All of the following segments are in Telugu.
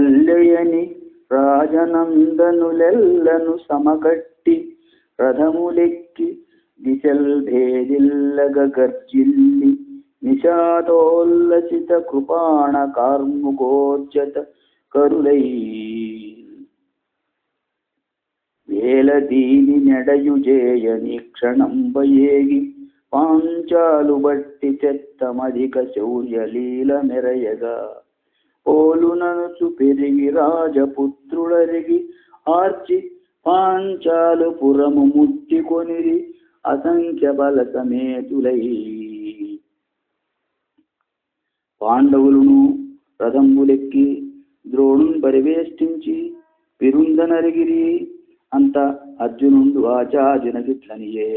వల్లెయని రాజనందనులెల్లను సమకట్టి రథములెక్కి దిశల్ భేదిల్లగ గర్జిల్లి నిషాదోల్లసిత కృపాణ కార్ముకోర్జత కరులై. వేల దీని నెడయు జేయని క్షణంబయేగి పాంచాలు బట్టి చెత్తమధిక శౌర్యలీల మెరయగా. పోలుననుచు పెరిగి రాజపుత్రుడరిగి ఆర్చి పాంచాలు పురము ముట్టికొనిరి అసంఖ్య బల సమేతులై పాండవులను రథంబులెక్కి ద్రోణుని పరివేష్టించి పిరుందనరిగిరి అంత అర్జునుండు ఆచార్జునకిట్లనియే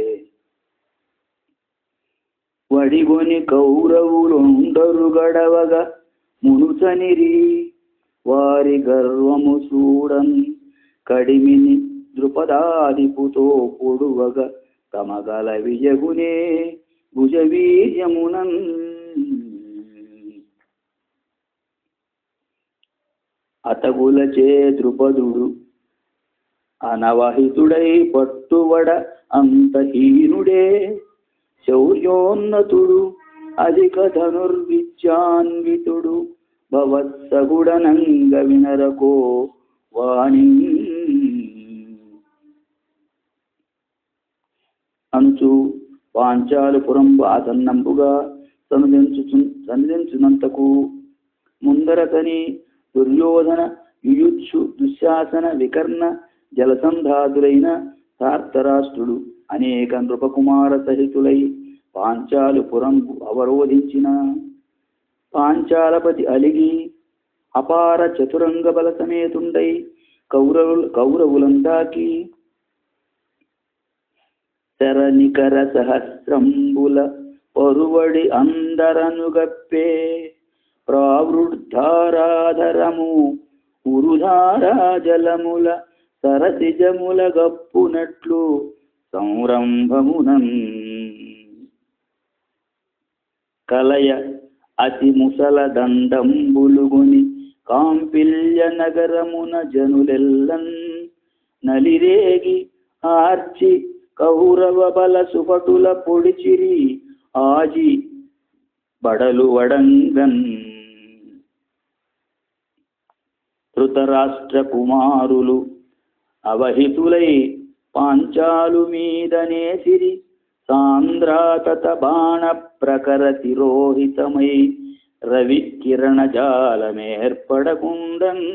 వడిగొని కౌరవులుండరు గడవగా మునుచనిరి వారి గర్వము చూడన్. కడిమిని ద్రుపదాదిపుతో పొడువగ తమగల విజగునే భుజవీర్యమునన్. అతగులచే ద్రుపదుడు అనవహితుడై పట్టువడ అంతహీనుడే శౌర్యోన్నతుడు అధిక ధనుర్విద్యాన్వితుడు భవత్సగుడనంగ వినరకో వాణి. అంచు పాంచాలపురం ఆసన్నంపుగా సనుదించు సనుదించునంతకు ముందరతని దుర్యోధన యుయుత్సు దుశ్శాసన వికర్ణ జలసంధాతులైన సార్తరాష్ట్రుడు అనేక నృపకుమార సహితులై పాంచాలుపురం అవరోధించిన. పాంచాలపతి అలిగి అపార చతురంగ బల సమేతుండై కౌరవులు కౌరవులందాకి శరనికర సహస్రంబుల పరువడి అందరనుగప్పే ప్రావృద్ధారాధరము ఉరుధారా జలముల సరసిజముల గప్పునట్లు సంరంభమునం. కలయ అతి ముసల దండంబులుగుని కాంపిల్య నగరమున జనులెల్లన్ నలిరేగి ఆర్చి కౌరవ బల సుపటుల పొడిచిరి ఆజి బడలు వడంగన్. ధృతరాష్ట్ర కుమారులు అవహితులై పాంచాలు మీదనేసిరి సాంద్రాతత బాణ ప్రకర తిరోహితమై రవి కిరణ జాలమేర్పడకుండన్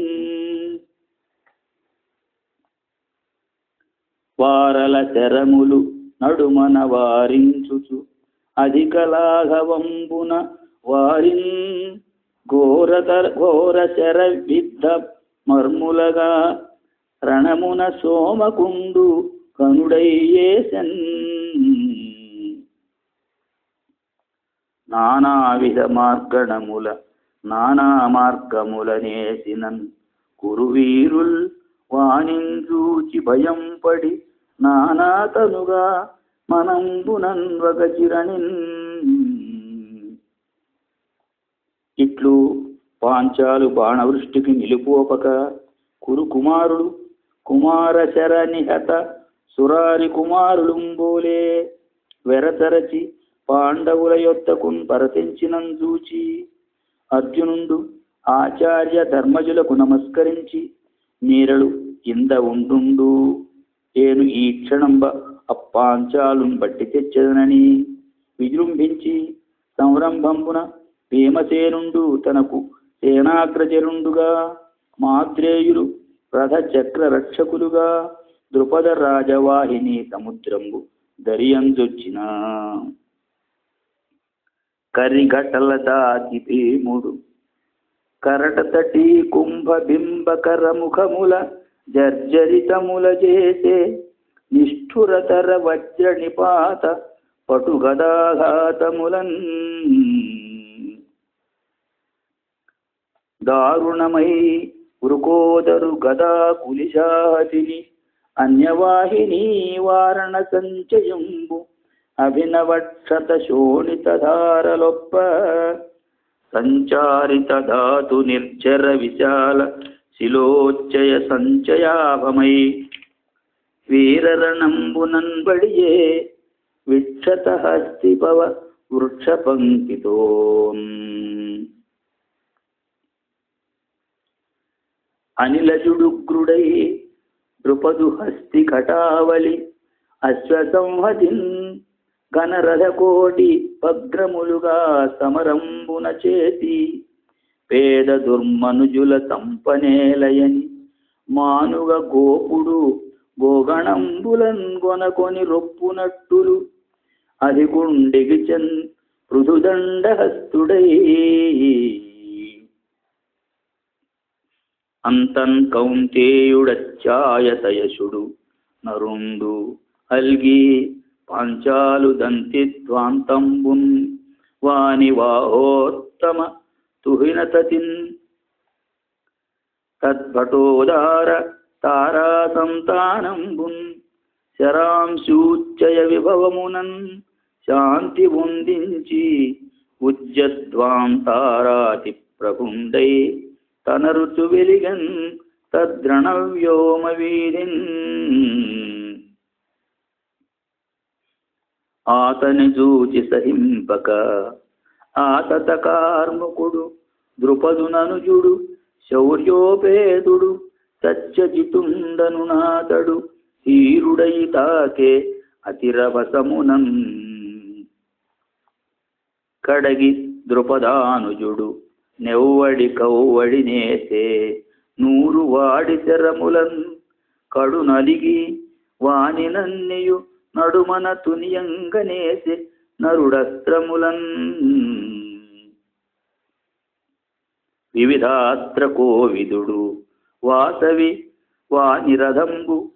వారల చరములు నడుమన వారించుచు అధిక లాఘవంబున వారిన్ ఘోరతర ఘోర శర విద్ధ మర్ములగా రణమున సోమకుండు కనుడయ్యేసన్ నానావిధ మార్గణముల నానా మార్గముల నేసినన్ కురువీరుల్ వాణించూచి భయం పడి నానాతనుగా మనంబునన్ చిరణిన్ ఇట్లు పాంచాలు బాణవృష్టికి నిలుపోపక కురు కుమారుడు కుమారశర నిహత సురారి కుమారులుంబోలే వెరతరచి పాండవుల యొత్తకున్ పరతించినందూచి అర్జునుండు ఆచార్య ధర్మజులకు నమస్కరించి మీరలు ఇంద ఉంటుండు నేను ఈ క్షణంబ అప్పాంచాలు బట్టి తెచ్చదనని విజృంభించి సంరంభంబున భీమసేనుండు తనకు సేనాగ్రజరుండుగా మాద్రేయులు రథ చక్ర రక్షకులుగా ద్రుపద రాజవాహిని సముద్రంబు దరియందొచ్చిన కరిఘటల దాతి భీముడు కరటతటి కుంభ బింబకర ముఖముల జర్జరితముల చేసే నిష్ఠురతర వజ్ర నిపాత పటుగదాఘాతములన్. దారుణమై ఉరుకోదరు గదా కులిశాతిని అన్యవాహిని వారణ సంచయంబు అభినవక్షత శోణిత ధారలొప్ప సంచారిత ధాతు నిర్జర విశాల శిలోచ్చయ సంచయాభమై వీరరణంబునన్బడియే విక్షత హస్తిపవ వృక్షపంక్తితో అనిలజుడుగ్రుడై ద్రుపదు హస్తి కటావలి అశ్వసంహతిన్ ఘనరథకోటి భద్రములుగా భగ్రములుగా సమరంబున చేతి పేద దుర్మనుజుల తంపనేలయని మానుగ గోపుడు గోగణంబులన్ గొనకొని రొప్పునట్టులు. అధిగుండిగి చన్ పృథుదండహస్తుడై. అంతన్ కౌంతేయుడచ్చాయతయశుడు నరుండు అల్గి పాంచాలు దంతి దంతిద్వాంతంబున్ వాని వాహోత్తమ తుహినతతిన్ తద్భటోదార తారా సంతానంబున్ శరాంశూచ్చయ విభవమునన్ శాంతి పొందించి ఉజ్జద్వాం తారాతి ప్రభుండై తన ఋతు వెలిగన్ తద్రణవ్యోమ వీరిన్ ఆతని చూచి సహింపక. ఆతత కార్ముకుడు ద్రుపదుననుజుడు శౌర్యోపేతుడు సత్యజితుండను నాతడు హీరుడై తాకే అతిరవసమునం. కడగి ద్రుపదానుజుడు నెవ్వడి కౌవడి నేసే నూరు వాడి శరములన్ కడు నలిగి వాని నన్నియు నడుమన తునియంగనేసి నరుడస్త్రములన్. వివిధాత్ర కోవిదుడు వాసవి వానిరథంబు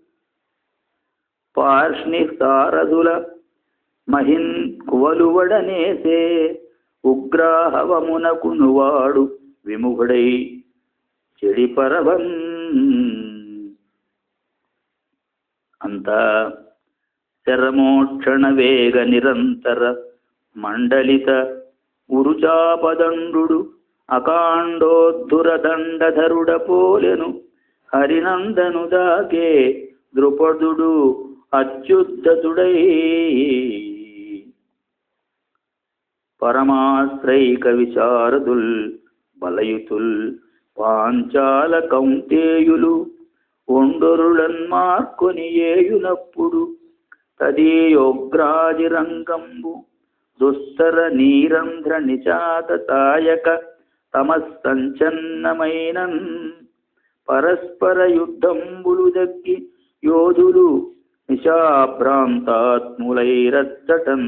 రథంబు మహిన్ కువలువడనేసే ఉగ్రాహవమునకునువాడు విముఖుడై చెడిపరవన్ అంతా శరమోక్షణ వేగ నిరంతర మండలిత ఉరుచాపదండు అకాండోద్ధురదండధరుడ పోలెను హరినందను దాకే ద్రుపదుడు అత్యుద్ధతుడై. పరమాశ్రైక విశారదుల్ బలయుతుల్ పాంచాల కౌంతేయులు ఒండొరులన్మార్కొని ఏయునప్పుడు తదీయోగ్రాజిరంగంబు దుస్తర నీరంధ్ర నిచాత తమస్సంచన్నమైనన్ పరస్పర యుద్ధంబులు దక్కి యోధులు నిశాభ్రాంతాత్ములైరచ్చటన్